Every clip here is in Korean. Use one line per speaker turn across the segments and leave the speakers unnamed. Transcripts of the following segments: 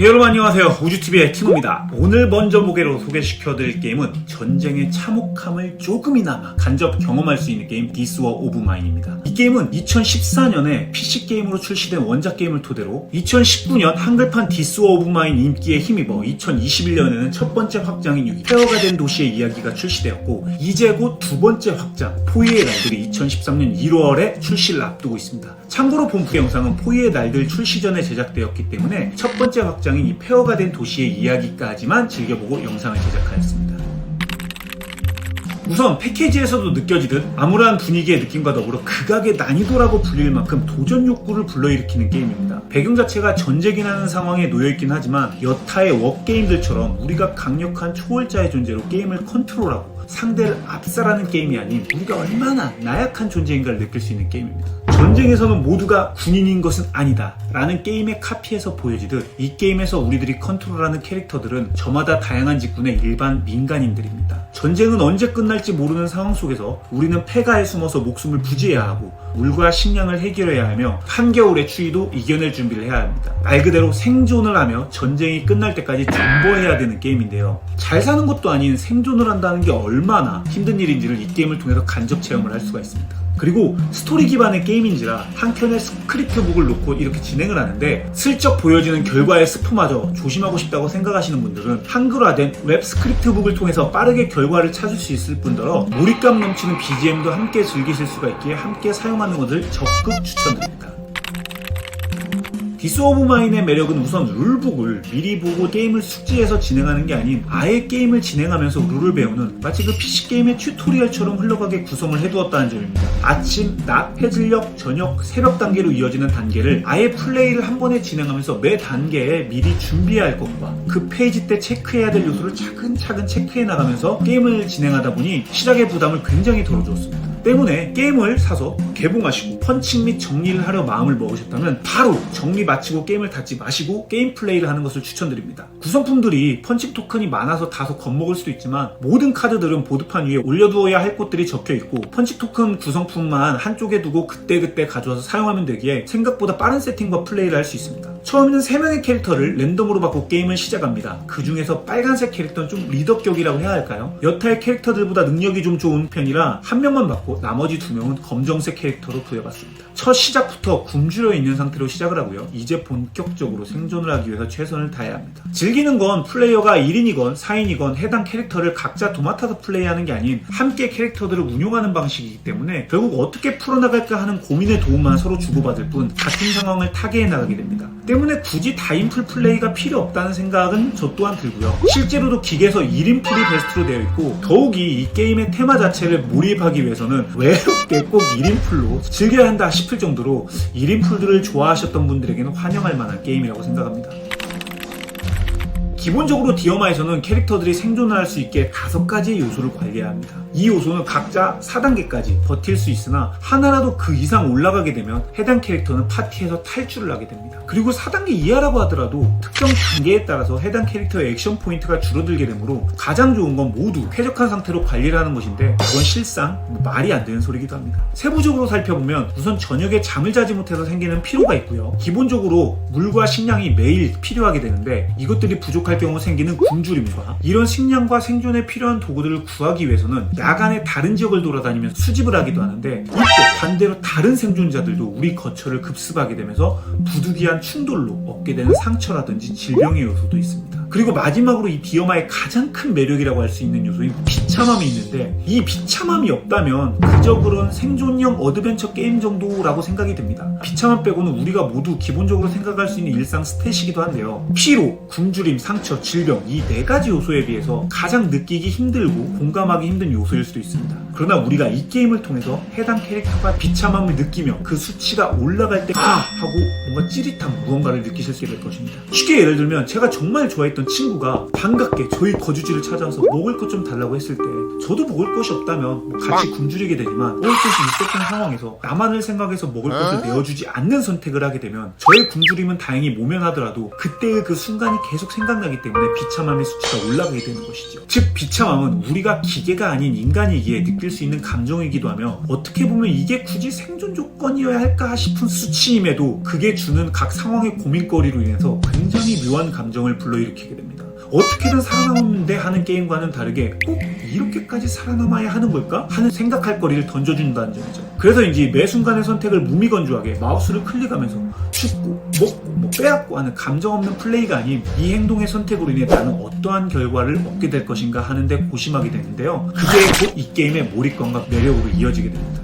예, 여러분 안녕하세요. 우주TV의 티노입니다. 오늘 먼저 보게로 소개시켜드릴 게임은 전쟁의 참혹함을 조금이나마 간접 경험할 수 있는 게임 디스워 오브 마인입니다. 이 게임은 2014년에 PC게임으로 출시된 원작 게임을 토대로 2019년 한글판 디스워 오브 마인 인기에 힘입어 2021년에는 첫 번째 확장인 6 폐허가 된 도시의 이야기가 출시되었고 이제 곧 두 번째 확장 포위의 날들이 2013년 1월에 출시를 앞두고 있습니다. 참고로 본부 영상은 포위의 날들 출시 전에 제작되었기 때문에 첫 번째 확장 인 이 폐허가 된 도시의 이야기까지만 즐겨보고 영상을 제작하였습니다. 우선 패키지에서도 느껴지듯 암울한 분위기의 느낌과 더불어 극악의 난이도라고 불릴 만큼 도전 욕구를 불러일으키는 게임입니다. 배경 자체가 전쟁이 나는 상황에 놓여있긴 하지만 여타의 웍게임들처럼 우리가 강력한 초월자의 존재로 게임을 컨트롤하고 상대를 압살하는 게임이 아닌 우리가 얼마나 나약한 존재인가를 느낄 수 있는 게임입니다. 전쟁에서는 모두가 군인인 것은 아니다 라는 게임의 카피에서 보여지듯 이 게임에서 우리들이 컨트롤하는 캐릭터들은 저마다 다양한 직군의 일반 민간인들입니다. 전쟁은 언제 끝날지 모르는 상황 속에서 우리는 폐가에 숨어서 목숨을 부지해야 하고 물과 식량을 해결해야 하며 한겨울의 추위도 이겨낼 준비를 해야 합니다. 말 그대로 생존을 하며 전쟁이 끝날 때까지 존버해야 되는 게임인데요. 잘 사는 것도 아닌 생존을 한다는 게 얼마나 힘든 일인지를 이 게임을 통해서 간접 체험을 할 수가 있습니다. 그리고 스토리 기반의 게임인지라 한 켠에 스크립트북을 놓고 이렇게 진행을 하는데 슬쩍 보여지는 결과의 스프마저 조심하고 싶다고 생각하시는 분들은 한글화된 웹 스크립트북을 통해서 빠르게 결과를 찾을 수 있을 뿐더러 몰입감 넘치는 BGM도 함께 즐기실 수가 있기에 함께 사용하는 것을 적극 추천드립니다. 디스 오브 마인의 매력은 우선 룰북을 미리 보고 게임을 숙지해서 진행하는 게 아닌 아예 게임을 진행하면서 룰을 배우는 마치 그 PC게임의 튜토리얼처럼 흘러가게 구성을 해두었다는 점입니다. 아침, 낮, 해질녘, 저녁, 새벽 단계로 이어지는 단계를 아예 플레이를 한 번에 진행하면서 매 단계에 미리 준비해야 할 것과 그 페이지 때 체크해야 될 요소를 차근차근 체크해 나가면서 게임을 진행하다 보니 시작의 부담을 굉장히 덜어주었습니다. 때문에 게임을 사서 개봉하시고 펀칭 및 정리를 하려 마음을 먹으셨다면 바로 정리 마치고 게임을 닫지 마시고 게임 플레이를 하는 것을 추천드립니다. 구성품들이 펀칭 토큰이 많아서 다소 겁먹을 수도 있지만 모든 카드들은 보드판 위에 올려두어야 할 곳들이 적혀 있고 펀칭 토큰 구성품만 한쪽에 두고 그때그때 가져와서 사용하면 되기에 생각보다 빠른 세팅과 플레이를 할 수 있습니다. 처음에는 3명의 캐릭터를 랜덤으로 받고 게임을 시작합니다. 그 중에서 빨간색 캐릭터는 좀 리더격이라고 해야 할까요? 여타의 캐릭터들보다 능력이 좀 좋은 편이라 한 명만 받고 나머지 두 명은 검정색 캐릭터로 부여받습니다. 첫 시작부터 굶주려 있는 상태로 시작을 하고요. 이제 본격적으로 생존을 하기 위해서 최선을 다해야 합니다. 즐기는 건 플레이어가 1인이건 4인이건 해당 캐릭터를 각자 도맡아서 플레이하는 게 아닌 함께 캐릭터들을 운용하는 방식이기 때문에 결국 어떻게 풀어나갈까 하는 고민의 도움만 서로 주고받을 뿐 같은 상황을 타개해 나가게 됩니다. 때문에 굳이 다인풀 플레이가 필요 없다는 생각은 저 또한 들고요. 실제로도 기계에서 1인풀이 베스트로 되어 있고 더욱이 이 게임의 테마 자체를 몰입하기 위해서는 외롭게 꼭 1인풀로 즐겨야 한다 싶을 정도로 1인풀들을 좋아하셨던 분들에게는 환영할 만한 게임이라고 생각합니다. 기본적으로 디어마에서는 캐릭터들이 생존을 할수 있게 다섯 가지의 요소를 관리해야 합니다. 이 요소는 각자 4단계까지 버틸 수 있으나 하나라도 그 이상 올라가게 되면 해당 캐릭터는 파티에서 탈출을 하게 됩니다. 그리고 4단계 이하라고 하더라도 특정 단계에 따라서 해당 캐릭터의 액션 포인트가 줄어들게 되므로 가장 좋은 건 모두 쾌적한 상태로 관리를 하는 것인데 그건 실상 뭐 말이 안 되는 소리기도 합니다. 세부적으로 살펴보면 우선 저녁에 잠을 자지 못해서 생기는 피로가 있고요. 기본적으로 물과 식량이 매일 필요하게 되는데 이것들이 부족 할 경우 생기는 굶주림과 이런 식량과 생존에 필요한 도구들을 구하기 위해서는 야간에 다른 지역을 돌아다니며 수집을 하기도 하는데 또 반대로 다른 생존자들도 우리 거처를 급습하게 되면서 부득이한 충돌로 얻게 되는 상처라든지 질병의 요소도 있습니다. 그리고 마지막으로 이 디어마의 가장 큰 매력이라고 할 수 있는 요소인 비참함이 있는데 이 비참함이 없다면 그저 그런 생존형 어드벤처 게임 정도라고 생각이 됩니다. 비참함 빼고는 우리가 모두 기본적으로 생각할 수 있는 일상 스탯이기도 한데요. 피로, 굶주림, 상처, 질병 이 네 가지 요소에 비해서 가장 느끼기 힘들고 공감하기 힘든 요소일 수도 있습니다. 그러나 우리가 이 게임을 통해서 해당 캐릭터가 비참함을 느끼며 그 수치가 올라갈 때 아! 하고 뭔가 찌릿한 무언가를 느끼실 수될 것입니다. 쉽게 예를 들면 제가 정말 좋아했던 있던 친구가 반갑게 저희 거주지를 찾아와서 먹을 것 좀 달라고 했을 때 저도 먹을 것이 없다면 뭐 같이 굶주리게 되지만 먹을 것이 있었던 상황에서 나만을 생각해서 먹을 것을 내어주지 않는 선택을 하게 되면 저의 굶주림은 다행히 모면하더라도 그때의 그 순간이 계속 생각나기 때문에 비참함의 수치가 올라가게 되는 것이죠. 즉 비참함은 우리가 기계가 아닌 인간이기에 느낄 수 있는 감정이기도 하며 어떻게 보면 이게 굳이 생존 조건이어야 할까 싶은 수치임에도 그게 주는 각 상황의 고민거리로 인해서 굉장히 묘한 감정을 불러일으 키게 됩니다. 어떻게든 살아남는데 하는 게임과는 다르게 꼭 이렇게까지 살아남아야 하는 걸까? 하는 생각할 거리를 던져준다는 점이죠. 그래서 이제 매 순간의 선택을 무미건조하게 마우스를 클릭하면서 춥고 먹고 뭐 빼앗고 하는 감정 없는 플레이가 아닌 이 행동의 선택으로 인해 나는 어떠한 결과를 얻게 될 것인가 하는데 고심하게 되는데요. 그게 곧 이 게임의 몰입감과 매력으로 이어지게 됩니다.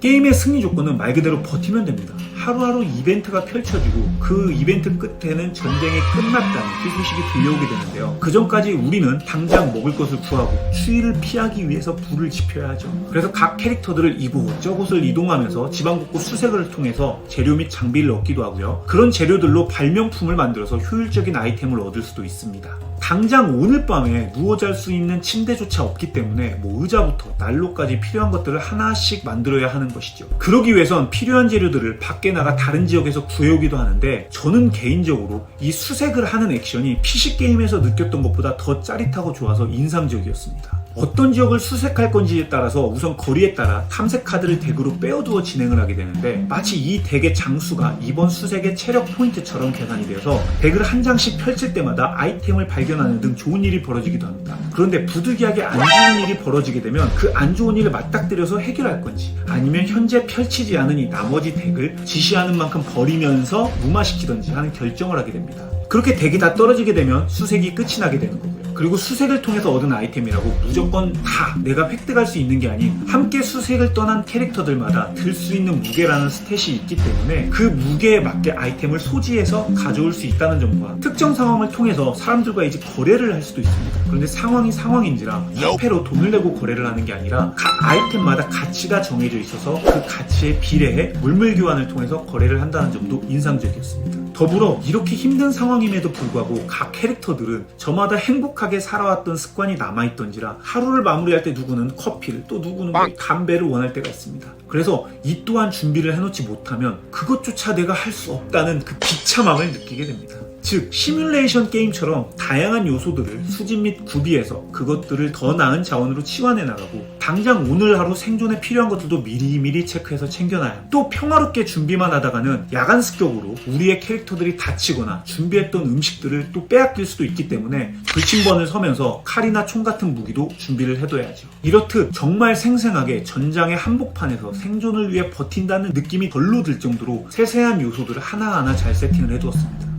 게임의 승리 조건은 말 그대로 버티면 됩니다. 하루하루 이벤트가 펼쳐지고 그 이벤트 끝에는 전쟁이 끝났다는 희소식이 들려오게 되는데요. 그 전까지 우리는 당장 먹을 것을 구하고 추위를 피하기 위해서 불을 지펴야 하죠. 그래서 각 캐릭터들을 이곳저곳을 이동하면서 지방 곳곳 수색을 통해서 재료 및 장비를 얻기도 하고요. 그런 재료들로 발명품을 만들어서 효율적인 아이템을 얻을 수도 있습니다. 당장 오늘 밤에 누워 잘 수 있는 침대조차 없기 때문에 뭐 의자부터 난로까지 필요한 것들을 하나씩 만들어야 하는 것이죠. 그러기 위해선 필요한 재료들을 밖에 나가 다른 지역에서 구해오기도 하는데 저는 개인적으로 이 수색을 하는 액션이 PC 게임에서 느꼈던 것보다 더 짜릿하고 좋아서 인상적이었습니다. 어떤 지역을 수색할 건지에 따라서 우선 거리에 따라 탐색 카드를 덱으로 빼어두어 진행을 하게 되는데 마치 이 덱의 장수가 이번 수색의 체력 포인트처럼 계산이 되어서 덱을 한 장씩 펼칠 때마다 아이템을 발견하는 등 좋은 일이 벌어지기도 합니다. 그런데 부득이하게 안 좋은 일이 벌어지게 되면 그 안 좋은 일을 맞닥뜨려서 해결할 건지 아니면 현재 펼치지 않은 이 나머지 덱을 지시하는 만큼 버리면서 무마시키던지 하는 결정을 하게 됩니다. 그렇게 덱이 다 떨어지게 되면 수색이 끝이 나게 되는 거고요. 그리고 수색을 통해서 얻은 아이템이라고 무조건 다 내가 획득할 수 있는 게 아닌 함께 수색을 떠난 캐릭터들마다 들 수 있는 무게라는 스탯이 있기 때문에 그 무게에 맞게 아이템을 소지해서 가져올 수 있다는 점과 특정 상황을 통해서 사람들과 이제 거래를 할 수도 있습니다. 그런데 상황이 상황인지라 화폐로 돈을 내고 거래를 하는 게 아니라 각 아이템마다 가치가 정해져 있어서 그 가치에 비례해 물물 교환을 통해서 거래를 한다는 점도 인상적이었습니다. 더불어 이렇게 힘든 상황임에도 불구하고 각 캐릭터들은 저마다 행복하게 살아왔던 습관이 남아있던지라 하루를 마무리할 때 누구는 커피를 또 누구는 뭐 담배를 원할 때가 있습니다. 그래서 이 또한 준비를 해놓지 못하면 그것조차 내가 할 수 없다는 그 비참함을 느끼게 됩니다. 즉 시뮬레이션 게임처럼 다양한 요소들을 수집 및 구비해서 그것들을 더 나은 자원으로 치환해 나가고 당장 오늘 하루 생존에 필요한 것들도 미리미리 체크해서 합니다. 또 평화롭게 준비만 하다가는 야간 습격으로 우리의 캐릭터들이 다치거나 준비했던 음식들을 또 빼앗길 수도 있기 때문에 불침번을 서면서 칼이나 총 같은 무기도 준비를 해둬야죠. 이렇듯 정말 생생하게 전장의 한복판에서 생존을 위해 버틴다는 느낌이 덜로 들 정도로 세세한 요소들을 하나하나 잘 세팅을 해두었습니다.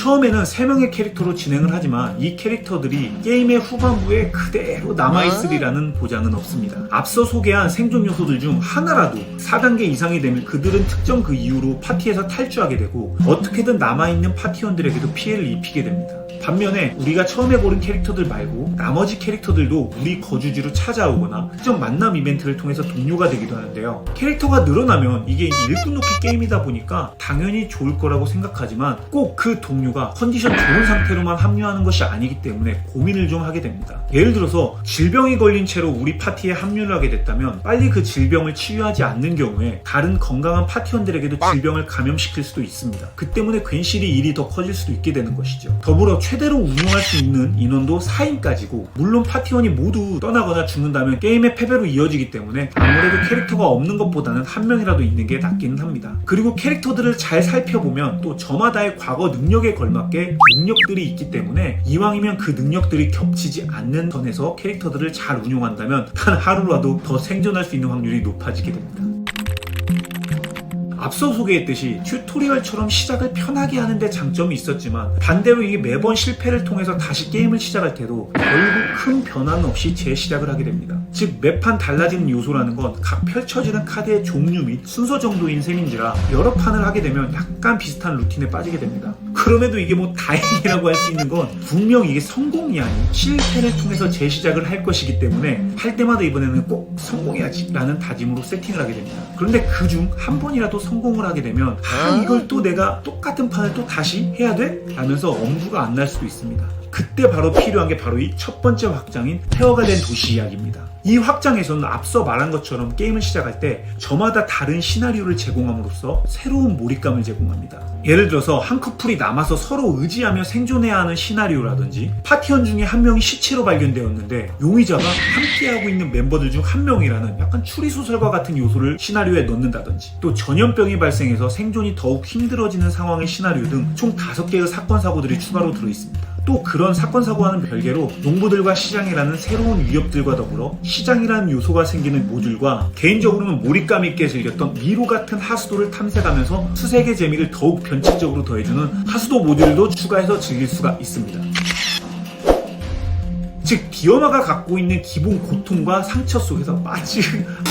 처음에는 3명의 캐릭터로 진행을 하지만 이 캐릭터들이 게임의 후반부에 그대로 남아있으리라는 보장은 없습니다. 앞서 소개한 생존 요소들 중 하나라도 4단계 이상이 되면 그들은 특정 그 이유로 파티에서 탈주하게 되고 어떻게든 남아있는 파티원들에게도 피해를 입히게 됩니다. 반면에 우리가 처음에 고른 캐릭터들 말고 나머지 캐릭터들도 우리 거주지로 찾아오거나 특정 만남 이벤트를 통해서 동료가 되기도 하는데요. 캐릭터가 늘어나면 이게 일꾼 놓기 게임이다 보니까 당연히 좋을 거라고 생각하지만 꼭 그 동료가 컨디션 좋은 상태로만 합류하는 것이 아니기 때문에 고민을 좀 하게 됩니다. 예를 들어서 질병이 걸린 채로 우리 파티에 합류를 하게 됐다면 빨리 그 질병을 치유하지 않는 경우에 다른 건강한 파티원들에게도 질병을 감염시킬 수도 있습니다. 그 때문에 괜시리 일이 더 커질 수도 있게 되는 것이죠. 더불어 최대로 운영할 수 있는 인원도 4인까지고 물론 파티원이 모두 떠나거나 죽는다면 게임의 패배로 이어지기 때문에 아무래도 캐릭터가 없는 것보다는 한 명이라도 있는 게 낫기는 합니다. 그리고 캐릭터들을 잘 살펴보면 또 저마다의 과거 능력에 걸맞게 능력들이 있기 때문에 이왕이면 그 능력들이 겹치지 않는 선에서 캐릭터들을 잘 운용한다면 단 하루라도 더 생존할 수 있는 확률이 높아지게 됩니다. 앞서 소개했듯이 튜토리얼처럼 시작을 편하게 하는데 장점이 있었지만 반대로 이게 매번 실패를 통해서 다시 게임을 시작할 때도 결국 큰 변화는 없이 재시작을 하게 됩니다. 즉 매판 달라지는 요소라는 건 각 펼쳐지는 카드의 종류 및 순서 정도인 셈인지라 여러 판을 하게 되면 약간 비슷한 루틴에 빠지게 됩니다. 그럼에도 이게 뭐 다행이라고 할 수 있는 건 분명 이게 성공이 아닌 실패를 통해서 재시작을 할 것이기 때문에 할 때마다 이번에는 꼭 성공해야지 라는 다짐으로 세팅을 하게 됩니다. 그런데 그중 한 번이라도 성공을 하게 되면 아 이걸 또 내가 똑같은 판을 또 다시 해야 돼? 라면서 엄두가 안 날 수도 있습니다. 그때 바로 필요한 게 바로 이 첫 번째 확장인 폐허가 된 도시 이야기입니다. 이 확장에서는 앞서 말한 것처럼 게임을 시작할 때 저마다 다른 시나리오를 제공함으로써 새로운 몰입감을 제공합니다. 예를 들어서 한 커플이 남아서 서로 의지하며 생존해야 하는 시나리오라든지 파티원 중에 한 명이 시체로 발견되었는데 용의자가 함께하고 있는 멤버들 중 한 명이라는 약간 추리소설과 같은 요소를 시나리오에 넣는다든지 또 전염병이 발생해서 생존이 더욱 힘들어지는 상황의 시나리오 등 총 5개의 사건 사고들이 추가로 들어있습니다. 또 그런 사건 사고와는 별개로 농부들과 시장이라는 새로운 위협들과 더불어 시장이라는 요소가 생기는 모듈과 개인적으로는 몰입감 있게 즐겼던 미로 같은 하수도를 탐색하면서 수색의 재미를 더욱 변칙적으로 더해주는 하수도 모듈도 추가해서 즐길 수가 있습니다. 즉 디어마가 갖고 있는 기본 고통과 상처 속에서 마치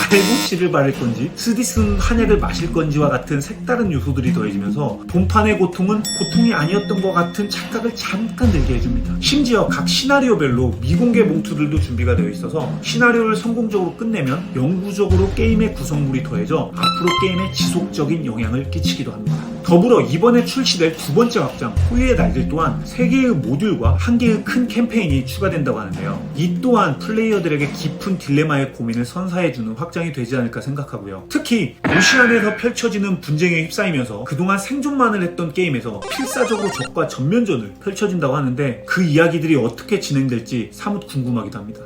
알곡실을 바를 건지 스디슨 한약을 마실 건지와 같은 색다른 요소들이 더해지면서 본판의 고통은 고통이 아니었던 것 같은 착각을 잠깐 들게 해줍니다. 심지어 각 시나리오별로 미공개 몽투들도 준비가 되어 있어서 시나리오를 성공적으로 끝내면 영구적으로 게임의 구성물이 더해져 앞으로 게임에 지속적인 영향을 끼치기도 합니다. 더불어 이번에 출시될 두 번째 확장 호유의 날들 또한 3개의 모듈과 한 개의 큰 캠페인이 추가된다고 하는데요. 이 또한 플레이어들에게 깊은 딜레마의 고민을 선사해주는 확장이 되지 않을까 생각하고요. 특히 도시 안에서 펼쳐지는 분쟁에 휩싸이면서 그동안 생존만을 했던 게임에서 필사적으로 적과 전면전을 펼쳐진다고 하는데 그 이야기들이 어떻게 진행될지 사뭇 궁금하기도 합니다.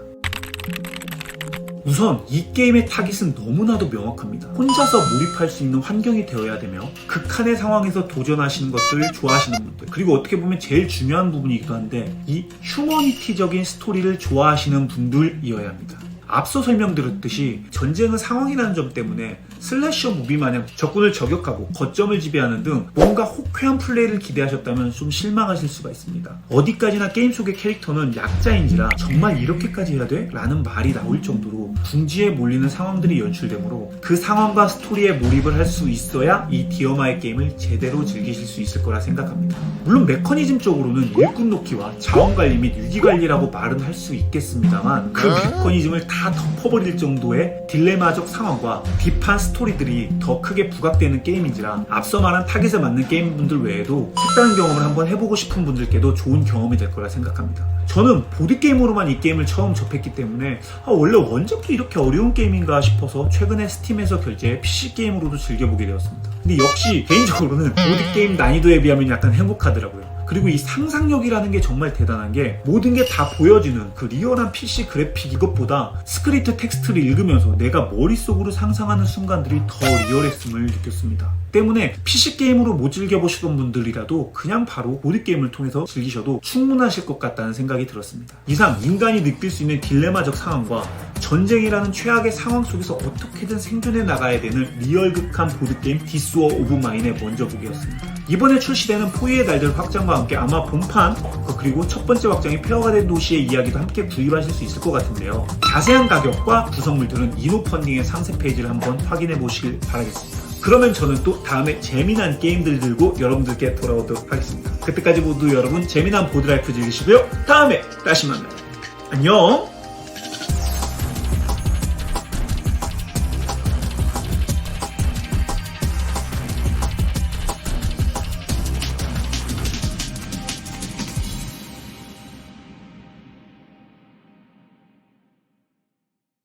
우선 이 게임의 타깃은 너무나도 명확합니다. 혼자서 몰입할 수 있는 환경이 되어야 되며 극한의 상황에서 도전하시는 것들을 좋아하시는 분들 그리고 어떻게 보면 제일 중요한 부분이기도 한데 이 휴머니티적인 스토리를 좋아하시는 분들이어야 합니다. 앞서 설명드렸듯이 전쟁은 상황이라는 점 때문에 슬래셔 무비 마냥 적군을 저격하고 거점을 지배하는 등 뭔가 호쾌한 플레이를 기대하셨다면 좀 실망하실 수가 있습니다. 어디까지나 게임 속의 캐릭터는 약자인지라 정말 이렇게까지 해야 돼? 라는 말이 나올 정도로 궁지에 몰리는 상황들이 연출되므로 그 상황과 스토리에 몰입을 할 수 있어야 이 디어마의 게임을 제대로 즐기실 수 있을 거라 생각합니다. 물론 메커니즘적으로는 일꾼 놓기와 자원 관리 및 유기 관리라고 말은 할 수 있겠습니다만 그 메커니즘을 다 덮어버릴 정도의 딜레마적 상황과 딥한 스토리들이 더 크게 부각되는 게임인지라 앞서 말한 타겟에 맞는 게임분들 외에도 색다른 경험을 한번 해보고 싶은 분들께도 좋은 경험이 될 거라 생각합니다. 저는 보드게임으로만 이 게임을 처음 접했기 때문에 아, 원래 원작도 이렇게 어려운 게임인가 싶어서 최근에 스팀에서 결제해 PC게임으로도 즐겨보게 되었습니다. 근데 역시 개인적으로는 보드게임 난이도에 비하면 약간 행복하더라고요. 그리고 이 상상력이라는 게 정말 대단한 게 모든 게 다 보여지는 그 리얼한 PC 그래픽 이것보다 스크립트 텍스트를 읽으면서 내가 머릿속으로 상상하는 순간들이 더 리얼했음을 느꼈습니다. 때문에 PC 게임으로 못 즐겨보시던 분들이라도 그냥 바로 보드게임을 통해서 즐기셔도 충분하실 것 같다는 생각이 들었습니다. 이상 인간이 느낄 수 있는 딜레마적 상황과 전쟁이라는 최악의 상황 속에서 어떻게든 생존해 나가야 되는 리얼극한 보드게임 디스워 오브 마인의 먼저 보기였습니다. 이번에 출시되는 포위의 달들 확장과 함께 아마 본판 그리고 첫 번째 확장이 폐허가 된 도시의 이야기도 함께 구입하실 수 있을 것 같은데요. 자세한 가격과 구성물들은 이노펀딩의 상세 페이지를 한번 확인해 보시길 바라겠습니다. 그러면 저는 또 다음에 재미난 게임들 들고 여러분들께 돌아오도록 하겠습니다. 그때까지 모두 여러분 재미난 보드라이프 즐기시고요. 다음에 다시 만나요. 안녕!